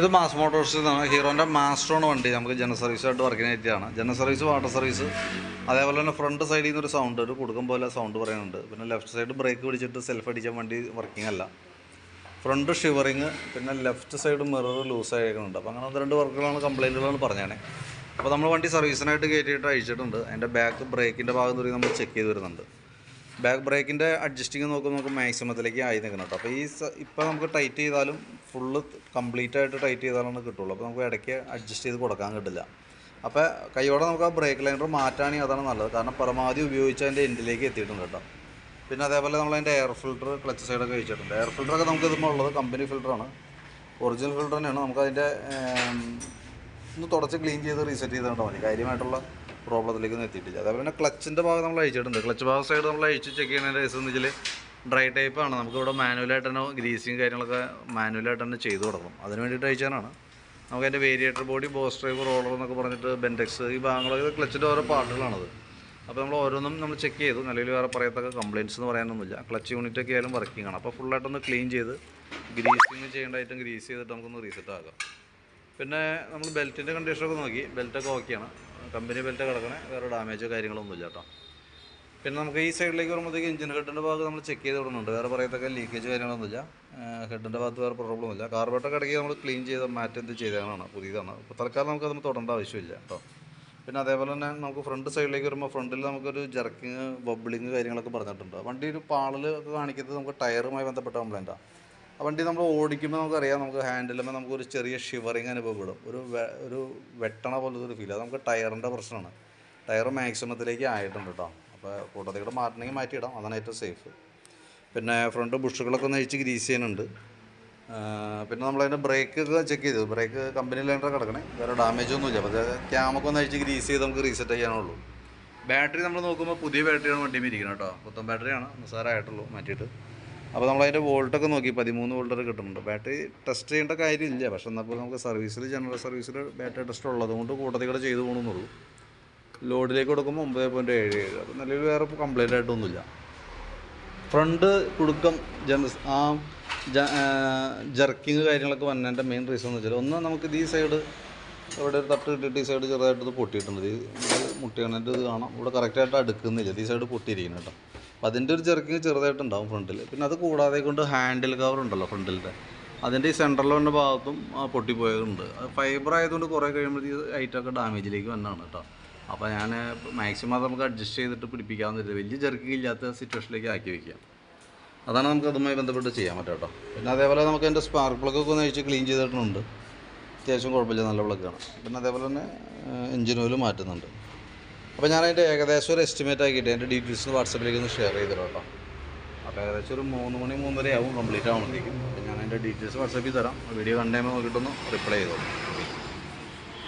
ഇത് മാസ് മോട്ടോഴ്സിൽ നിന്നാണ് ഹീറോന്റെ മാസ്റ്ററോൺ വണ്ടി നമുക്ക് ജന സർവീസായിട്ട് വർക്കിന് പറ്റിയാണ് ജന സർവീസ് വാട്ടർ സർവീസ് അതേപോലെ തന്നെ ഫ്രണ്ട് സൈഡിൽ നിന്ന് ഒരു സൗണ്ട് ഒരു കുടുക്കം പോലെ സൗണ്ട് പറയുന്നുണ്ട്. പിന്നെ ലെഫ്റ്റ് സൈഡ് ബ്രേക്ക് പിടിച്ചിട്ട് സെൽഫ് അടിച്ച വണ്ടി വർക്കിംഗ് അല്ല. ഫ്രണ്ട് ഷിവറിങ് പിന്നെ ലെഫ്റ്റ് സൈഡ് മിറർ ലൂസ് ആയിരിക്കുന്നുണ്ട് അപ്പോൾ അങ്ങനെ രണ്ട് വർക്കുകളാണ് കംപ്ലൈന്റുകളാണ് പറഞ്ഞാണേ അപ്പോൾ നമ്മൾ വണ്ടി സർവീസിനായിട്ട് കയറ്റിയിട്ട് അഴിച്ചിട്ടുണ്ട്. അതിന്റെ ബാക്ക് ബ്രേക്കിന്റെ ഭാഗം തുടങ്ങി നമ്മൾ ചെക്ക് ചെയ്ത് വരുന്നുണ്ട്. ബാക്ക് ബ്രേക്കിന്റെ അഡ്ജസ്റ്റിങ് നോക്കുമ്പോൾ നമുക്ക് മാക്സിമത്തിലേക്ക് ആയി നിൽക്കണം കേട്ടോ. അപ്പോൾ ഈ ഇപ്പോൾ നമുക്ക് ടൈറ്റ് ചെയ്താലും ഫുള്ള് കംപ്ലീറ്റ് ആയിട്ട് ടൈറ്റ് ചെയ്താലാണ് കിട്ടുള്ളൂ. അപ്പോൾ നമുക്ക് ഇടയ്ക്ക് അഡ്ജസ്റ്റ് ചെയ്ത് കൊടുക്കാൻ കിട്ടില്ല അപ്പോൾ കൈയോടെ നമുക്ക് ആ ബ്രേക്ക് ലൈനർ മാറ്റാണെങ്കിൽ അതാണ് നല്ലത്. കാരണം പരമാവധി ഉപയോഗിച്ച് അതിന്റെ എൻഡിലേക്ക് എത്തിയിട്ടുണ്ട് കേട്ടോ. പിന്നെ അതേപോലെ നമ്മൾ അതിന്റെ എയർ ഫിൽറ്റർ ക്ലച്ച് സൈഡൊക്കെ വെച്ചിട്ടുണ്ട്. എയർ ഫിൽറ്ററൊക്കെ നമുക്ക് ഇതുമ്പോൾ ഉള്ളത് കമ്പനി ഫിൽറ്ററാണ്. ഒറിജിനൽ ഫിൽറ്റർ തന്നെയാണ്. നമുക്കതിന്റെ ഒന്ന് തുടച്ച് ക്ലീൻ ചെയ്ത് റീസെറ്റ് ചെയ്തിട്ടുണ്ടോ മതി. കാര്യമായിട്ടുള്ള പ്രോബ്ലത്തിലേക്കൊന്നും എത്തിയിട്ടില്ല. അതേപോലെ തന്നെ ക്ലച്ചിന്റെ ഭാഗം നമ്മൾ അഴിച്ചിട്ടുണ്ട്. ക്ലച്ച് ഭാഗം സൈഡ് നമ്മൾ അഴിച്ച് ചെക്ക് ചെയ്യുന്നതിന്റെ രസം എന്ന് വെച്ചാൽ ഡ്രൈ ടൈപ്പാണ് നമുക്കിവിടെ മാനുവലായിട്ട് തന്നെ ഗ്രീസിങ് കാര്യങ്ങളൊക്കെ മാനുവലായിട്ട് തന്നെ ചെയ്ത് കൊടുക്കണം അതിന് വേണ്ടിയിട്ട് അയച്ചാണ് നമുക്ക് അതിന്റെ variator body boss drive roller എന്നൊക്കെ പറഞ്ഞിട്ട് ബെൻഡെക്സ് ഈ ഭാഗങ്ങളൊക്കെ ക്ലച്ചിന്റെ ഓരോ പാർട്ടുകളാണത്. അപ്പോൾ നമ്മൾ ഓരോന്നും നമ്മൾ ചെക്ക് ചെയ്തു. നിലവിൽ വേറെ പറയത്തക്ക കംപ്ലയിൻസ് എന്ന് പറയാനൊന്നുമില്ല. ക്ലച്ച് യൂണിറ്റ് ഒക്കെ ആയാലും വർക്കിംഗ് ആണ്. അപ്പോൾ ഫുള്ളായിട്ടൊന്ന് ക്ലീൻ ചെയ്ത് ഗ്രീസിങ് ചെയ്യേണ്ടതായിട്ടും ഗ്രീസ് ചെയ്തിട്ട് നമുക്കൊന്ന് റീസെറ്റ് ആക്കാം. പിന്നെ നമ്മൾ ബെൽറ്റിന്റെ കണ്ടീഷനൊക്കെ നോക്കി. ബെൽറ്റൊക്കെ ഓക്കെയാണ് കമ്പനി ബെൽറ്റ് കിടക്കണേ. വേറെ ഡാമേജോ കാര്യങ്ങളൊന്നുമില്ല കേട്ടോ. പിന്നെ നമുക്ക് ഈ സൈഡിലേക്ക് വരുമ്പോഴത്തേക്ക് എഞ്ചിൻ ഹെഡിന്റെ ഭാഗം നമ്മൾ ചെക്ക് ചെയ്ത് വിടുന്നുണ്ട് വേറെ പറയത്തക്ക ലീക്കേജ് കാര്യങ്ങളൊന്നുമില്ല. ഹെഡിന്റെ ഭാഗത്ത് വേറെ പ്രോബ്ലം ഇല്ല. കാർബേറ്റൊക്കെ ഇടയ്ക്ക് നമ്മൾ ക്ലീൻ ചെയ്ത് മാറ്റം ചെയ്തതാണ് പുതിയതാണ്. അപ്പോൾ തൽക്കാലം നമുക്ക് അത് തൊടേണ്ട ആവശ്യമില്ല കേട്ടോ. പിന്നെ അതേപോലെ തന്നെ നമുക്ക് ഫ്രണ്ട് സൈഡിലേക്ക് വരുമ്പോൾ ഫ്രണ്ടിൽ നമുക്കൊരു ജർക്കിങ് ബബ്ലിങ് കാര്യങ്ങളൊക്കെ പറഞ്ഞിട്ടുണ്ട്. വണ്ടി ഒരു പാളിൽ കാണിക്കുന്നത് നമുക്ക് ടയറുമായി ബന്ധപ്പെട്ട കംപ്ലൈന്റാണ് വണ്ടി നമ്മൾ ഓടിക്കുമ്പോൾ നമുക്കറിയാം നമുക്ക് ഹാൻഡിൽ ഹാൻഡിലുമ്പോൾ നമുക്കൊരു ചെറിയ ഷിവറിങ് അനുഭവപ്പെടും. ഒരു ഒരു വെട്ടണ പോലത്തെ ഒരു ഫീൽ അത് നമുക്ക് ടയറിന്റെ പ്രശ്നമാണ്. ടയർ മാക്സിമത്തിലേക്ക് ആയിട്ടുണ്ട് കേട്ടോ അപ്പോൾ കൂട്ടത്തിലൂടെ മാറ്റണമെങ്കിൽ മാറ്റിയിടാം. അതാണ് ഏറ്റവും സേഫ് പിന്നെ ഫ്രണ്ട് ബുഷുകളൊക്കെ ഒന്ന് അഴിച്ച് ഗ്രീസ് ചെയ്യാനുണ്ട് ആ, പിന്നെ നമ്മളതിന്റെ ബ്രേക്ക് ഒക്കെ ചെക്ക് ചെയ്തു. ബ്രേക്ക് കമ്പനി ലൈനർ കിടക്കണേ. വേറെ ഡാമേജ് ഒന്നുമില്ല. അപ്പോൾ ക്യാമൊക്കെ ഒന്ന് അഴിച്ച് ഗ്രീസ് ചെയ്ത് നമുക്ക് റീസെറ്റ് ചെയ്യാനുള്ളൂ. ബാറ്ററി നമ്മൾ നോക്കുമ്പോൾ പുതിയ ബാറ്ററിയാണ് വണ്ടിയിൽ ഇരിക്കുന്നത് കേട്ടോ പുത്തൻ ബാറ്ററിയാണ് നിസ്സാരമായിട്ടുള്ളൂ. മാറ്റിയിട്ട്. അപ്പോൾ നമ്മൾ അതിന്റെ വോൾട്ടൊക്കെ നോക്കി പതിമൂന്ന് വോൾട്ടൊക്കെ കിട്ടുന്നുണ്ട്. ബാറ്ററി ടെസ്റ്റ് ചെയ്യേണ്ട കാര്യമില്ല. പക്ഷെ എന്നപ്പോൾ നമുക്ക് സർവീസിൽ ജനറൽ സർവീസിൽ ബാറ്ററി ടെസ്റ്റ് ഉള്ളത് കൊണ്ട് കൂട്ടത്തിൽ കൂടെ ചെയ്തു പോകണമെന്നുള്ളൂ ലോഡിലേക്ക് കൊടുക്കുമ്പോൾ ഒമ്പത് പോയിന്റ് ഏഴ് ഏഴ്. അപ്പോൾ നിലവിൽ വേറെ കംപ്ലൈന്റ് ആയിട്ടൊന്നുമില്ല. ഫ്രണ്ട് കുടുക്കം ജന ആ ജർക്കിങ് കാര്യങ്ങളൊക്കെ വന്നതിന്റെ മെയിൻ റീസൺ എന്ന് വെച്ചാൽ ഒന്ന് നമുക്ക് ഈ സൈഡ് ഇവിടെ ഒരു തട്ട് കിട്ടിയിട്ട് ഈ സൈഡ് ചെറുതായിട്ട് ഇത് പൊട്ടിയിട്ടുണ്ട്. ഇത് മുട്ടിയണിട്ട് ഇത് കാണാം. ഇവിടെ കറക്റ്റായിട്ട് അടുക്കുന്നില്ല. ഈ സൈഡ് പൊട്ടിയിരിക്കുന്നു കേട്ടോ. അപ്പോൾ അതിന്റെ ഒരു ചെറുക്കിങ് ചെറുതായിട്ടുണ്ടാവും ഫ്രണ്ടിൽ പിന്നെ അത് കൂടാതെ കൊണ്ട് ഹാൻഡിൽ കവർ ഉണ്ടല്ലോ ഫ്രണ്ടിലത്തെ അതിന്റെ ഈ സെന്ററിൽ വന്ന ഭാഗത്തും പൊട്ടിപ്പോയതുണ്ട് ഫൈബർ ആയതുകൊണ്ട് കുറേ കഴിയുമ്പോഴത്തേക്ക് ഐറ്റമൊക്കെ ഡാമേജിലേക്ക് വന്നതാണ് കേട്ടോ അപ്പോൾ ഞാൻ മാക്സിമം അത് നമുക്ക് അഡ്ജസ്റ്റ് ചെയ്തിട്ട് പിടിപ്പിക്കാമെന്ന് പിടിപ്പിക്കാവുന്ന വലിയ ചെറുക്കിങ് ഇല്ലാത്ത സിറ്റുവേഷനിലേക്ക് ആക്കി വയ്ക്കാം അതാണ് നമുക്ക് അതുമായി ബന്ധപ്പെട്ട് ചെയ്യാൻ പറ്റുക കേട്ടോ പിന്നെ അതേപോലെ നമുക്ക് അതിന്റെ സ്പാർക്ക് പ്ലഗൊക്കെ ഒന്ന് അഴിച്ച് ക്ലീൻ ചെയ്തിട്ടുണ്ട്. അത്യാവശ്യം കുഴപ്പമില്ല നല്ല പ്ലഗാണ് പിന്നെ അതേപോലെ തന്നെ എഞ്ചിൻ ഓയിൽ മാറ്റുന്നുണ്ട്. അപ്പോൾ ഞാൻ അതിന്റെ ഏകദേശം ഒരു എസ്റ്റിമേറ്റ് ആക്കിയിട്ട് എന്റെ ഡീറ്റെയിൽസ് വാട്സപ്പിലേക്ക് ഒന്ന് ഷെയർ ചെയ്തിടാം കേട്ടോ അപ്പോൾ ഏകദേശം ഒരു മൂന്ന് മണി മൂന്നര ആവും കംപ്ലീറ്റ് ആവുമ്പോഴത്തേക്കും അപ്പോൾ ഞാൻ അതിന്റെ ഡീറ്റെയിൽസ് വാട്സപ്പിൽ തരാം. വീഡിയോ കണ്ടു നോക്കിയിട്ടൊന്ന് റിപ്ലൈ ചെയ്തോളാം.